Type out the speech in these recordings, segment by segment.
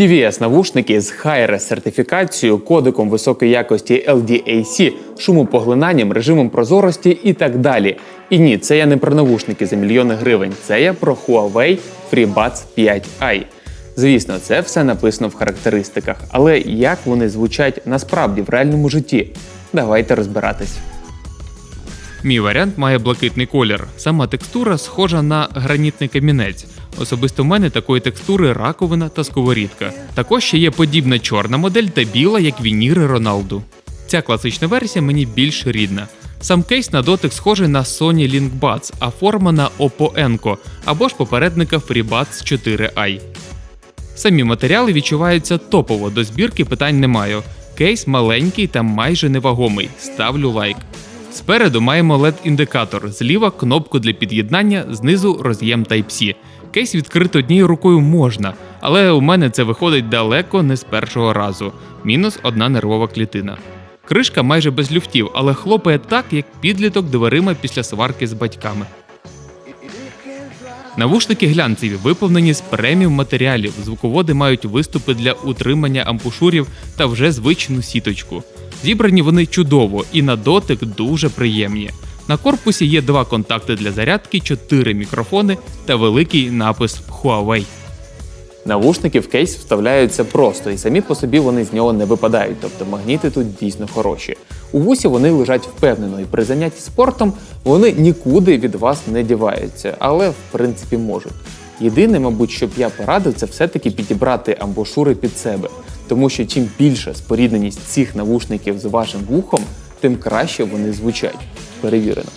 TVS навушники з Hi-Res сертифікацією, кодиком високої якості LDAC, шумопоглинанням, режимом прозорості і так далі. І ні, це я не про навушники за мільйони гривень, це я про Huawei FreeBuds 5i. Звісно, це все написано в характеристиках, але як вони звучать насправді в реальному житті? Давайте розбиратись. Мій варіант має блакитний колір. Сама текстура схожа на гранітний камінець. Особисто в мене такої текстури раковина та сковорідка. Також ще є подібна чорна модель та біла, як вініри Роналду. Ця класична версія мені більш рідна. Сам кейс на дотик схожий на Sony Link а форма на Oppo Enco або ж попередника FreeBuds 4i. Самі матеріали відчуваються топово, до збірки питань не маю. Кейс маленький та майже невагомий. Ставлю лайк. Спереду маємо LED-індикатор, зліва кнопку для під'єднання, знизу роз'єм Type-C. Кейс відкрити однією рукою можна, але у мене це виходить далеко не з першого разу. Мінус одна нервова клітина. Кришка майже без люфтів, але хлопає так, як підліток дверима після сварки з батьками. Навушники глянцеві виповнені з преміум матеріалів. Звуководи мають виступи для утримання ампушурів та вже звичну сіточку. Зібрані вони чудово і на дотик дуже приємні. На корпусі є два контакти для зарядки, чотири мікрофони та великий напис Huawei. Навушники в кейс вставляються просто, і самі по собі вони з нього не випадають, тобто магніти тут дійсно хороші. У вусі вони лежать впевнено, і при занятті спортом вони нікуди від вас не діваються, але в принципі можуть. Єдине, мабуть, що б я порадив, це все-таки підібрати амбушури під себе, тому що чим більша спорідненість цих навушників з вашим вухом, тим краще вони звучать. Перевірено.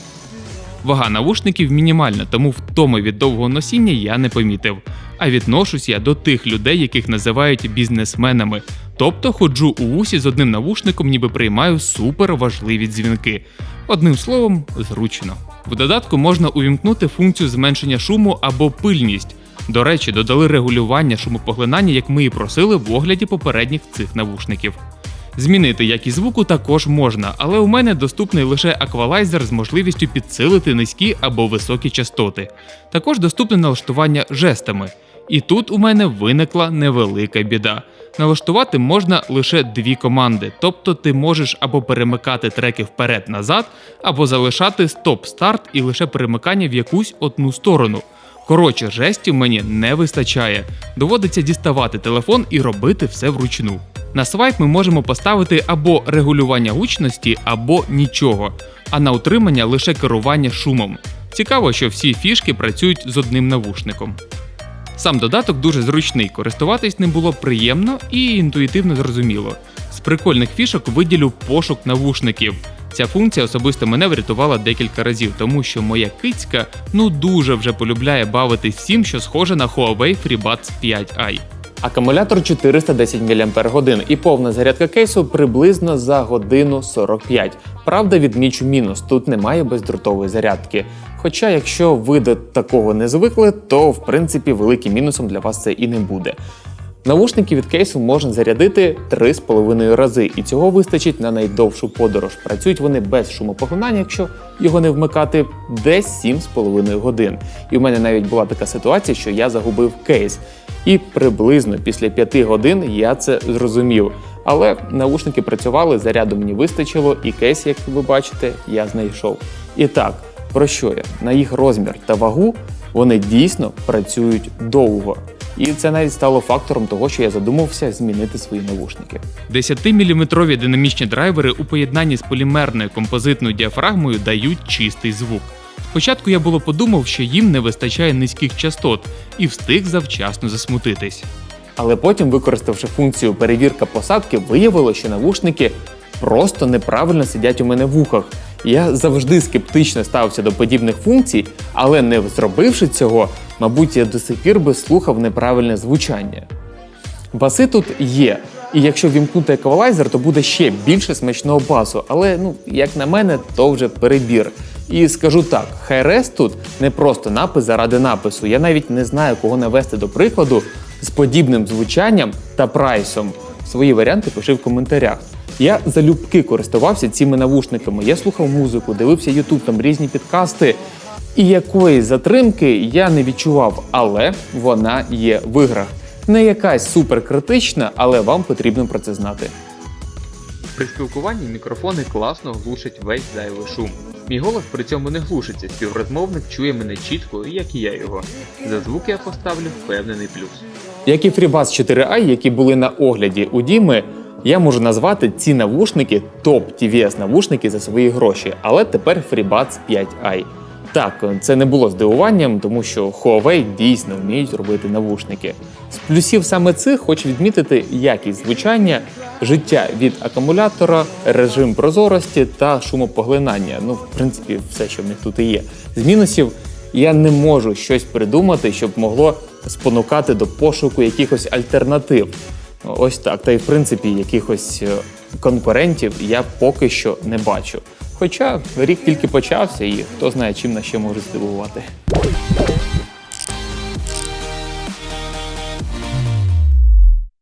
Вага навушників мінімальна, тому втоми від довгого носіння я не помітив. А відношусь я до тих людей, яких називають бізнесменами. Тобто ходжу у вусі з одним навушником, ніби приймаю супер важливі дзвінки. Одним словом, зручно. В додатку можна увімкнути функцію зменшення шуму або пильність. До речі, додали регулювання шумопоглинання, як ми і просили в огляді попередніх цих навушників. Змінити якість звуку також можна, але у мене доступний лише аквалайзер з можливістю підсилити низькі або високі частоти. Також доступне налаштування жестами. І тут у мене виникла невелика біда. Налаштувати можна лише дві команди, тобто ти можеш або перемикати треки вперед-назад, або залишати стоп-старт і лише перемикання в якусь одну сторону. Коротше, жестів мені не вистачає. Доводиться діставати телефон і робити все вручну. На свайп ми можемо поставити або регулювання гучності, або нічого, а на утримання лише керування шумом. Цікаво, що всі фішки працюють з одним навушником. Сам додаток дуже зручний, користуватись ним було приємно і інтуїтивно зрозуміло. З прикольних фішок виділю пошук навушників. Ця функція особисто мене врятувала декілька разів, тому що моя кицька ну дуже вже полюбляє бавитись всім, що схоже на Huawei FreeBuds 5i. Акумулятор 410 мАч і повна зарядка кейсу приблизно за годину 45. Правда, відмічу мінус, тут немає бездротової зарядки. Хоча, якщо ви до такого не звикли, то в принципі великим мінусом для вас це і не буде. Навушники від кейсу можна зарядити 3,5 рази, і цього вистачить на найдовшу подорож. Працюють вони без шумопоглинання, якщо його не вмикати, десь 7,5 годин. І в мене навіть була така ситуація, що я загубив кейс. І приблизно після 5 годин я це зрозумів. Але навушники працювали, заряду мені вистачило, і кейс, як ви бачите, я знайшов. І так, про що я? На їх розмір та вагу вони дійсно працюють довго. І це навіть стало фактором того, що я задумався змінити свої навушники. 10-мм динамічні драйвери у поєднанні з полімерною композитною діафрагмою дають чистий звук. Спочатку я було подумав, що їм не вистачає низьких частот, і встиг завчасно засмутитись. Але потім, використавши функцію перевірка посадки, виявилося, що навушники просто неправильно сидять у мене в вухах. Я завжди скептично ставився до подібних функцій, але не зробивши цього, мабуть, я до сих пір би слухав неправильне звучання. Баси тут є, і якщо вімкнути еквалайзер, то буде ще більше смачного басу. Але, ну, як на мене, то вже перебір. І скажу так, Хайрес тут не просто напис заради напису. Я навіть не знаю, кого навести до прикладу з подібним звучанням та прайсом. Свої варіанти пиши в коментарях. Я залюбки користувався цими навушниками. Я слухав музику, дивився Ютуб, там різні підкасти. І якоїсь затримки я не відчував, але вона є в іграх. Не якась суперкритична, але вам потрібно про це знати. При спілкуванні мікрофони класно глушать весь зайвий шум. Мій голос при цьому не глушиться, співрозмовник чує мене чітко, як і я його. За звук я поставлю впевнений плюс. Як і FreeBuds 4i, які були на огляді у Діми, я можу назвати ці навушники топ TVS навушники за свої гроші, але тепер FreeBuds 5i. Так, це не було здивуванням, тому що Huawei дійсно вміють робити навушники. З плюсів саме цих хочу відмітити якість звучання, життя від акумулятора, режим прозорості та шумопоглинання. Ну, в принципі, все, що в них тут і є. З мінусів я не можу щось придумати, щоб могло спонукати до пошуку якихось альтернатив. Ось так. Та й в принципі якихось е, конкурентів я поки що не бачу. Хоча рік тільки почався, і хто знає, чим нас ще може здивувати.